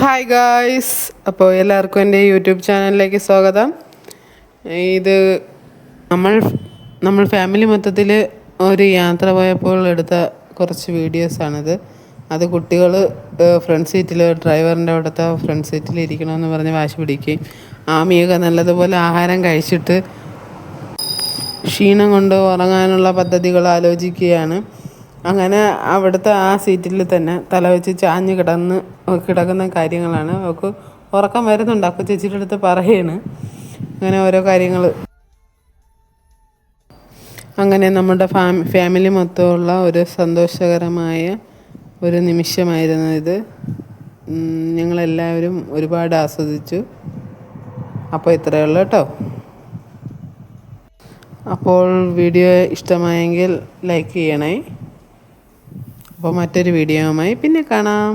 Hi guys അപ്പോൾ എല്ലാവർക്കും എന്റെ യൂട്യൂബ് ചാനലിലേക്ക് സ്വാഗതം. ഇത് നമ്മൾ നമ്മൾ ഫാമിലി മൊത്തത്തിൽ ഒരു യാത്ര പോയപ്പോൾ എടുത്ത കുറച്ച് വീഡിയോസാണിത് അത് കുട്ടികൾ ഫ്രണ്ട് സീറ്റിൽ ഡ്രൈവറിന്റെ അവിടുത്തെ ഫ്രണ്ട് സീറ്റിൽ ഇരിക്കണമെന്ന് പറഞ്ഞ് വാശി പിടിക്കുകയും ആമിയൊക്കെ നല്ലതുപോലെ ആഹാരം കഴിച്ചിട്ട് ക്ഷീണം കൊണ്ട് ഉറങ്ങാനുള്ള പദ്ധതികൾ ആലോചിക്കുകയാണ്. അങ്ങനെ അവിടുത്തെ ആ സീറ്റിൽ തന്നെ തല വെച്ച് ചാഞ്ഞ് കിടന്ന് കിടക്കുന്ന കാര്യങ്ങളാണ്. അവൾക്ക് ഉറക്കം വരുന്നുണ്ട്. അക്കു ചേച്ചിയുടെ അടുത്ത് പറയാണ്. അങ്ങനെ ഓരോ കാര്യങ്ങൾ അങ്ങനെ നമ്മുടെ ഫാമി ഫാമിലി മൊത്തമുള്ള ഒരു സന്തോഷകരമായ ഒരു നിമിഷമായിരുന്നു ഇത്. ഞങ്ങളെല്ലാവരും ഒരുപാട് ആസ്വദിച്ചു. അപ്പോൾ ഇത്രയേ ഉള്ളൂ കേട്ടോ. അപ്പോൾ വീഡിയോ ഇഷ്ടമായെങ്കിൽ ലൈക്ക് ചെയ്യണേ. അപ്പോൾ മറ്റൊരു വീഡിയോയുമായി പിന്നെ കാണാം.